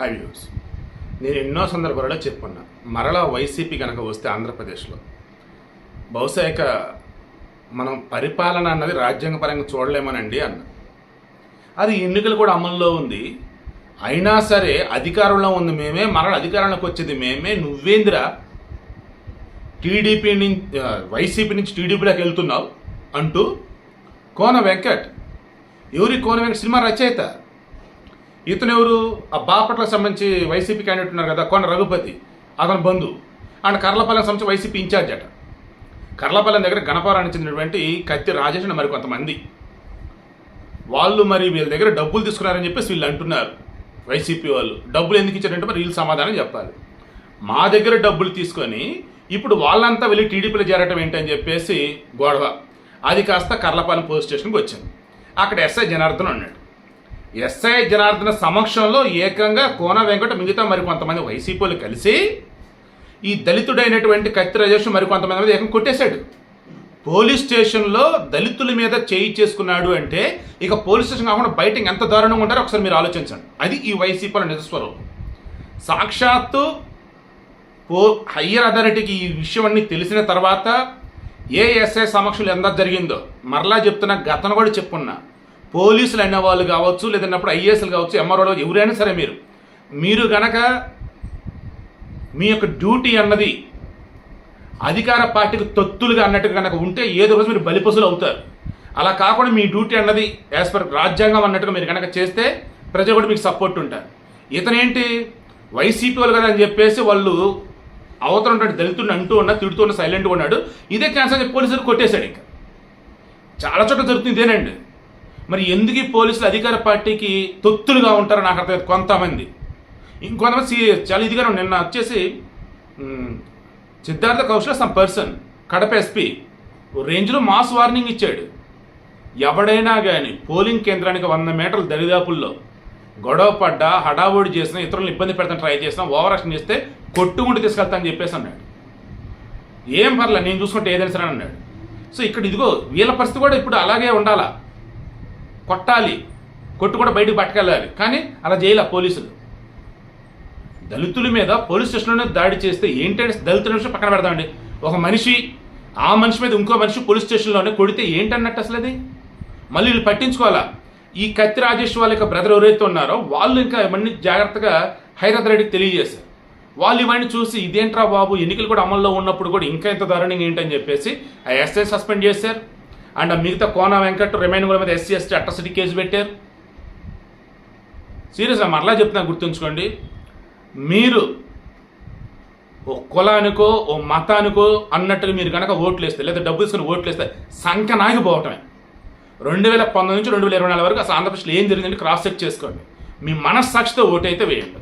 High views నేను ఎన్నో సందర్భాలలో చెప్పుకున్నా మరలా వైసీపీ కనుక వస్తే ఆంధ్రప్రదేశ్లో. బహుశా ఇక మనం పరిపాలన అన్నది రాజ్యాంగపరంగా చూడలేమనండి అన్న. అది ఎన్నికలు కూడా అమల్లో ఉంది. అయినా సరే అధికారంలో ఉంది మేమే మరల అధికారంలోకి వచ్చేది మేమే. నువ్వేంద్ర? టీడీపీ నుంచి వైసీపీ నుంచి టీడీపీలోకి వెళ్తున్నావు అంటూ కోన వెంకట్. ఎవరి కోన వెంకట్ సినిమా రచయిత? ఇతను ఎవరు ఆ బాపట్లకు సంబంధించి వైసీపీ క్యాండిడేట్ ఉన్నారు కదా కొండ రఘుపతి. అతని బంధు అండ్ కర్లపాలెం సంబంధించి వైసీపీ ఇన్ఛార్జ్ అట. కర్లపాలెం దగ్గర గణపవరానికి చెందినటువంటి కత్తి రాజేష్ మరి కొంతమంది. వాళ్ళు మరి వీళ్ళ దగ్గర డబ్బులు తీసుకున్నారని చెప్పేసి వీళ్ళు అంటున్నారు. వైసీపీ వాళ్ళు. డబ్బులు ఎందుకు ఇచ్చారంటే మరి వీళ్ళు సమాధానం చెప్పాలి. మా దగ్గర డబ్బులు తీసుకొని ఇప్పుడు వాళ్ళంతా వెళ్ళి టీడీపీలో చేరటం ఏంటని చెప్పేసి గొడవ. అది కాస్త కర్లపాలెం పోలీస్ స్టేషన్కి వచ్చింది. అక్కడ ఎస్ఐ జనార్దన్ ఉన్నాడు. ఎస్ఐ జనార్దన సమక్షంలో ఏకంగా కోన వెంకట మిగతా మరి కొంతమంది వైసీపీలు కలిసి ఈ దళితుడైనటువంటి కత్తి రాజేష్ మరి కొంతమంది మీద ఏకం కొట్టేశాడు. పోలీస్ స్టేషన్లో దళితుల మీద చేయి చేసుకున్నాడు అంటే ఇక పోలీస్ స్టేషన్ కాకుండా బయట ఎంత దారుణంగా ఉంటారో ఒకసారి మీరు ఆలోచించండి. అది ఈ వైసీపీల నిజస్వరూపం. సాక్షాత్తు పో హయ్యర్ అథారిటీకి ఈ విషయం అన్ని తెలిసిన తర్వాత ఏ ఎస్ఐ సమక్షంలో ఎంత జరిగిందో మరలా చెప్తున్నా గతను కూడా చెప్పున్నా. పోలీసులు అనే వాళ్ళు కావచ్చు లేదన్నప్పుడు ఐఏఎస్లు కావచ్చు ఎంఆర్ఓ ఎవరైనా సరే మీరు. మీరు గనక మీ యొక్క డ్యూటీ అన్నది అధికార పార్టీకి తొత్తులుగా అన్నట్టుగా కనుక ఉంటే ఏదో రోజు మీరు బలిపసులు అవుతారు. అలా కాకుండా మీ డ్యూటీ అన్నది యాజ్ పర్ రాజ్యాంగం అన్నట్టుగా మీరు కనుక చేస్తే ప్రజలు కూడా మీకు సపోర్ట్ ఉంటారు. ఇతనేంటి? వైసీపీ వాళ్ళు కదా అని చెప్పేసి వాళ్ళు అవతల ఉంటాడు దళితుడిని అంటూ ఉన్నా తిడుతూ ఉన్న సైలెంట్గా ఉన్నాడు. ఇదే క్యాన్సర్ చెప్పి పోలీసులు కొట్టేశాడు ఇంకా. చాలా చోట్ల జరుగుతుంది ఇదేనండి. మరి ఎందుకు ఈ పోలీసులు అధికార పార్టీకి తొత్తులుగా ఉంటారో నాకు అర్థం కొంతమంది. ఇంకొంతమంది చాలా ఇదిగా నిన్న వచ్చేసి Siddharth Kaushal some person Kadapa SP రేంజ్లో మాస్ వార్నింగ్ ఇచ్చాడు. ఎవడైనా కానీ పోలింగ్ కేంద్రానికి వంద మీటర్ల దరిదాపుల్లో గొడవ పడ్డా హడావుడి చేసినా ఇతరులను ఇబ్బంది పెడతాను ట్రై చేసినా ఓవర్ యాక్షన్ చేస్తే కొట్టుకుంటూ తీసుకెళ్తా అని చెప్పేసి అన్నాడు. ఏం పర్లే నేను చూసుకుంటే ఏదైనా సరే అన్నాడు. సో ఇక్కడ ఇదిగో వీళ్ళ పరిస్థితి కూడా ఇప్పుడు అలాగే ఉండాలా? కొట్టాలి. కొట్టు కూడా బయటకు పట్టుకెళ్ళాలి. కానీ అలా చేయాల పోలీసులు. దళితుల మీద పోలీస్ స్టేషన్లోనే దాడి చేస్తే ఏంటంటే దళితుల విషయం పక్కన పెడదామండి ఒక మనిషి ఆ మనిషి మీద ఇంకో మనిషి పోలీస్ స్టేషన్లోనే కొడితే ఏంటన్నట్టు అసలు అది? మళ్ళీ వీళ్ళు పట్టించుకోవాలా? ఈ కత్తి రాజేష్ వాళ్ళ యొక్క బ్రదర్ ఎవరైతే ఉన్నారో వాళ్ళు ఇంకా ఇవన్నీ జాగ్రత్తగా హైదరాబాద్ రెడ్డికి తెలియజేశారు. వాళ్ళు ఇవన్నీ చూసి ఇదేంట్రా బాబు ఎన్నికలు కూడా అమల్లో ఉన్నప్పుడు కూడా ఇంకా ఇంత దారుణంగా ఏంటని చెప్పేసి ఆ ఎస్ఐ సస్పెండ్ చేశారు. అండ్ ఆ మిగతా కోన వెంకట్ రిమైన్ మీద ఎస్సీ ఎస్టీ అట్రసిటీ కేసు పెట్టారు. సీరియస్గా మరలా చెప్తున్నా గుర్తుంచుకోండి. మీరు ఓ కులానికో ఓ మతానికో అన్నట్టుగా మీరు కనుక ఓట్లు వేస్తే లేదా డబ్బు తీసుకుని ఓట్లు వేస్తే సంఖ్య నాగిపోవటమే. రెండు వేల పంతొమ్మిది నుంచి రెండు వేల ఇరవై నాలుగు వరకు అసలు ఆంధ్రప్రదేశ్లో ఏం జరిగిందంటే క్రాస్ చెక్ చేసుకోండి. మీ మనస్సాక్షితో ఓటైతే వేయండి.